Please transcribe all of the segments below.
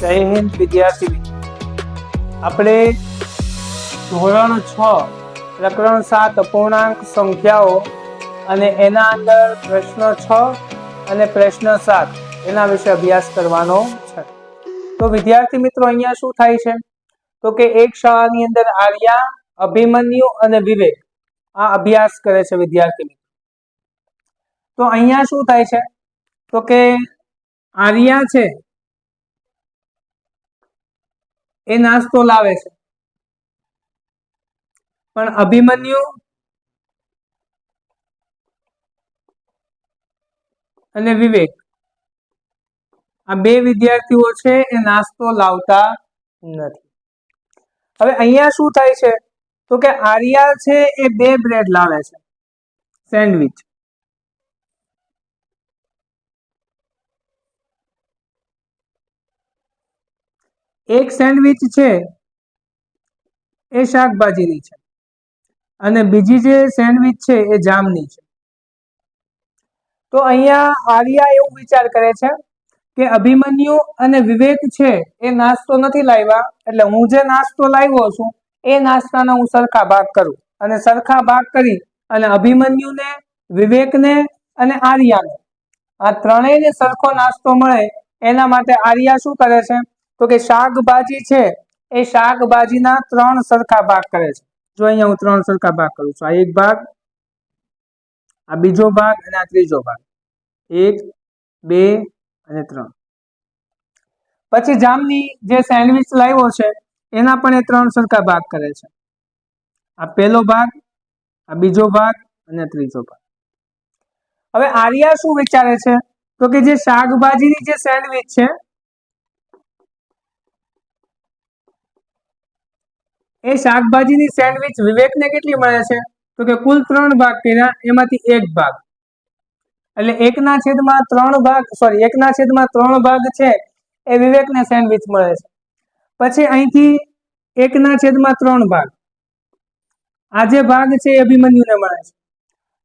જય હિન્દ, વિદ્યાર્થી આપણે ધોરણ છ, પ્રકરણ સાત, અપૂર્ણાંક સંખ્યાઓ અને એના અંદર પ્રશ્ન છ અને પ્રશ્ન સાત એના વિશે અભ્યાસ કરવાનો છે. તો વિદ્યાર્થી મિત્રો, અહીંયા શું થાય છે? તો કે એક શાળાની અંદર આર્યા, અભિમન્યુ અને વિવેક આ અભ્યાસ કરે છે વિદ્યાર્થી મિત્રો. તો અહીંયા શું થાય છે? તો કે આર્યા છે એ નાસ્તો લાવે છે. પણ અભિમન્યુ અને વિવેક, આ બે વિદ્યાર્થીઓ છે, એ નાસ્તો લાવતા નથી. હવે અહીંયા શું થાય છે? તો કે આર્યા છે, એ બે બ્રેડ લાવે છે. સેન્ડવિચ. એક સેન્ડવિચ છે, એ શાકભાજીની છે. અને બીજી જે સેન્ડવિચ છે, એ જામની છે. તો અહીંયા આર્યા એવું વિચાર કરે છે કે અભિમન્યુ અને વિવેક છે, એ નાસ્તો નથી લાવ્યા. એટલે હું જે નાસ્તો લાવ્યો છું, એ નાસ્તાના હું સરખા ભાગ કરું. અને સરખા ભાગ કરી અને અભિમન્યુને, વિવેકને અને આર્યાને આ ત્રણેયને સરખો નાસ્તો મળે, એના માટે આર્યા શું કરે છે? તો કે શાકભાજી છે, એ શાકભાજીના ત્રણ સરખા ભાગ કરે છે. જો અહીંયા હું ત્રણ સરખા ભાગ કરું છું, આ એક ભાગ, આ બીજો ભાગ અને આ ત્રીજો ભાગ. એક, બે અને ત્રણ. પછી જામની જે સેન્ડવિચ લાવ્યો છે, એના પણ એ ત્રણ સરખા ભાગ કરે છે. આ પહેલો ભાગ, આ બીજો ભાગ અને ત્રીજો ભાગ. હવે આર્યા શું વિચારે છે? તો કે જે શાકભાજીની જે સેન્ડવિચ છે એ શાકભાજીની સેન્ડવિચ વિવેકને કેટલી મળે છે? તો કે કુલ ત્રણ ભાગ કર્યા એમાંથી એક ભાગ. એટલે એકના છેદમાં ત્રણ ભાગ સોરી એકના છેદમાં ત્રણ ભાગ છે, એ વિવેકને સેન્ડવિચ મળે છે. પછી અહીંથી એકના છેદમાં ત્રણ ભાગ. આ જે ભાગ છે એ અભિમન્યુને મળે છે.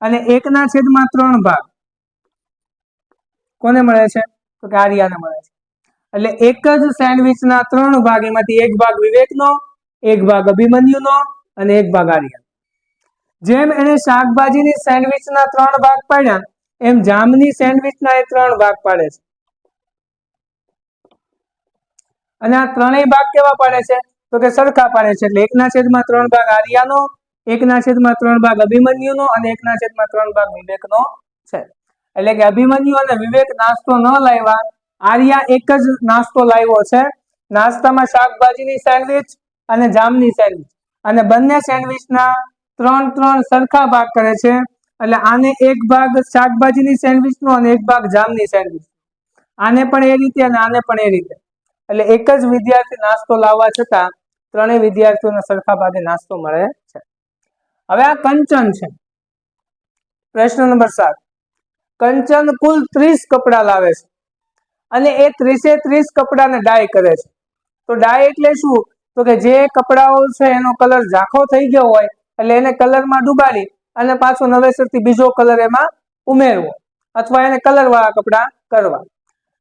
અને એકના છેદમાં ત્રણ ભાગ. કોને મળે છે? તો કે આર્યાને મળે છે. એટલે એક જ સેન્ડવિચના ત્રણ ભાગ, એમાંથી એક ભાગ વિવેકનો એક ભાગ અભિમન્યુનો અને એક ભાગ આર્યન. જેમ એને શાકભાજીની સેન્ડવિચના ત્રણ ભાગ પાડ્યા, એમ જામની સેન્ડવિચના એ ત્રણ ભાગ પાડે છે. અને આ ત્રણેય ભાગ કેવા પાડે છે? તો કે સરખા પાડે છે. એટલે એકના છેદમાં ત્રણ ભાગ આર્યાનો, એકના છેદમાં ત્રણ ભાગ અભિમન્યુનો અને એકના છેદમાં ત્રણ ભાગ વિવેકનો છે. એટલે કે અભિમન્યુ અને વિવેક નાસ્તો ન લાવ્યા, આર્યા એક જ નાસ્તો લાવ્યો છે. નાસ્તામાં શાકભાજીની સેન્ડવિચ અને જામની સેન્ડવિચ. અને બંને સેન્ડવિચના ત્રણ ત્રણ સરખા ભાગ કરે છે. એટલે આને એક ભાગ શાકભાજીની સેન્ડવિચનો અને એક ભાગ જામની સેન્ડવિચ. આને પણ એ રીતે અને આને પણ એ રીતે. એટલે એક જ વિદ્યાર્થી નાસ્તો લાવવા છતાં ત્રણેય વિદ્યાર્થીઓને સરખા ભાગે નાસ્તો મળે છે. હવે આ કંચન છે. પ્રશ્ન નંબર સાત. કંચન કુલ ત્રીસ કપડાં લાવે છે. અને એ ત્રીસે ત્રીસ કપડાને ડાય કરે છે. તો ડાય એટલે શું? તો કે જે કપડાઓ છે એનો કલર ઝાંખો થઈ ગયો હોય, એટલે એને કલરમાં ડુબાડી અને પાછો નવેસરથી બીજો કલર એમાં ઉમેરવો અથવા એને કલર વાળા કપડા કરવા.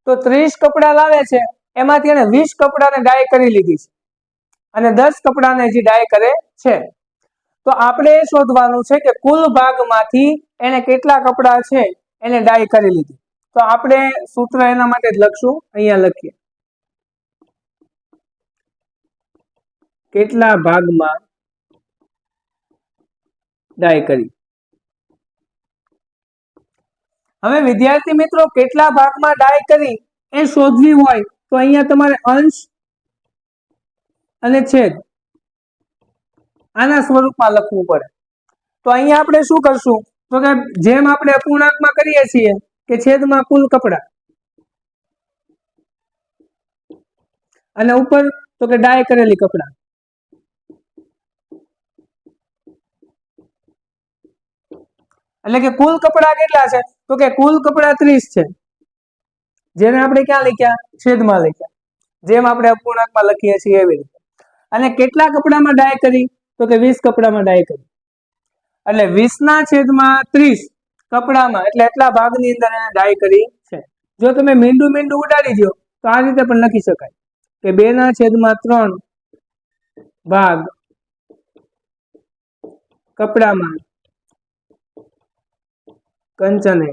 તો ત્રીસ કપડા લાવે છે, એમાંથી એને વીસ કપડાને ડાય કરી લીધી છે અને દસ કપડાને હજી ડાય કરે છે. તો આપણે એ શોધવાનું છે કે કુલ ભાગમાંથી એને કેટલા કપડા છે, એને ડાય કરી લીધી. તો આપણે સૂત્ર એના માટે જ લખશું, અહીંયા લખીએ. કેટલા ભાગમાં ડાય કરી? હવે વિદ્યાર્થી મિત્રો, કેટલા ભાગમાં ડાય કરી એ શોધવી હોય તો અહીંયા તમારે અંશ અને છેદ આના સ્વરૂપમાં લખવું પડે. તો અહીંયા આપણે શું કરશું? તો કે જેમ આપણે અપૂર્ણાંકમાં કરીએ છીએ કે છેદમાં કુલ કપડા. અને ઉપર તો કે ડાય કરેલી કપડા. એટલે કે કુલ કપડા કેટલા છે? તો કે કુલ કપડા ત્રીસ છે. જેને આપણે ક્યાં લખ્યા? છેદમાં લખ્યા. જેમ આપણે અપૂર્ણાંકમાં લખીએ છીએ એવી રીતે. અને કેટલા કપડામાં ડાય કરી? તો કે વીસ કપડામાં ડાય કરી. એટલે વીસ ના છેદમાં ત્રીસ કપડામાં એટલે એટલા ભાગની અંદર એને ડાય કરી છે. જો તમે મીંડું મીંડું ઉડાડી દો, તો આ રીતે પણ લખી શકાય. કે બે ના છેદમાં ત્રણ ભાગ કપડામાં કંચને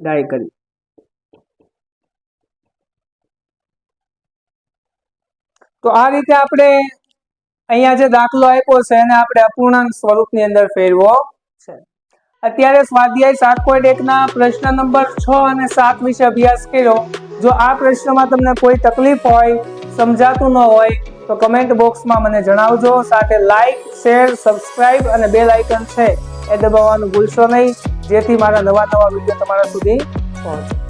ડાય કરી. તો આ રીતે આપણે અહીંયા જે દાખલો આપ્યો છે એને આપણે અપૂર્ણાંક સ્વરૂપની અંદર ફેરવો છે. અત્યારે સ્વાધ્યાય સાત પોઈન્ટ એક ના પ્રશ્ન નંબર છ અને સાત વિશે અભ્યાસ કર્યો. જો આ પ્રશ્નમાં તમને કોઈ તકલીફ હોય, સમજાતું ન હોય, તો કમેન્ટ બોક્સમાં મને જણાવજો. સાથે લાઈક શેર સબસ્ક્રાઇબ અને બેલ આઇકન છે. એ દબાવવાનું ભૂલશો નહીં. જેથી મારા નવા નવા વીડિયો તમારા સુધી પહોંચે.